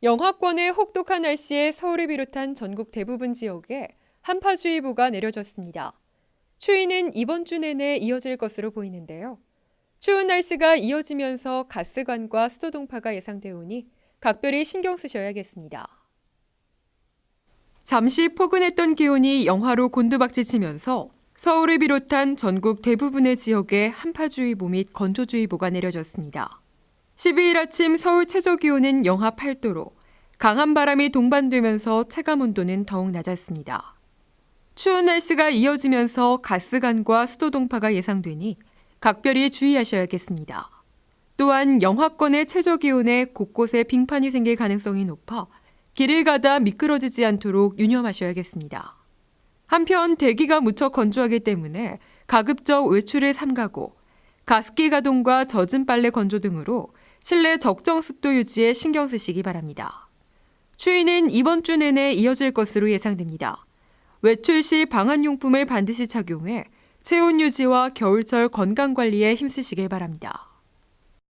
영하권의 혹독한 날씨에 서울을 비롯한 전국 대부분 지역에 한파주의보가 내려졌습니다. 추위는 이번 주 내내 이어질 것으로 보이는데요. 추운 날씨가 이어지면서 가스관과 수도 동파가 예상되오니 각별히 신경 쓰셔야겠습니다. 잠시 포근했던 기온이 영하로 곤두박질치면서 서울을 비롯한 전국 대부분의 지역에 한파주의보 및 건조주의보가 내려졌습니다. 12일 아침 서울 최저 기온은 영하 8도로 강한 바람이 동반되면서 체감 온도는 더욱 낮았습니다. 추운 날씨가 이어지면서 가스관과 수도 동파가 예상되니 각별히 주의하셔야겠습니다. 또한 영하권의 최저 기온에 곳곳에 빙판이 생길 가능성이 높아 길을 가다 미끄러지지 않도록 유념하셔야겠습니다. 한편 대기가 무척 건조하기 때문에 가급적 외출을 삼가고 가습기 가동과 젖은 빨래 건조 등으로 실내 적정 습도 유지에 신경 쓰시기 바랍니다. 추위는 이번 주 내내 이어질 것으로 예상됩니다. 외출 시 방한용품을 반드시 착용해 체온 유지와 겨울철 건강 관리에 힘쓰시길 바랍니다.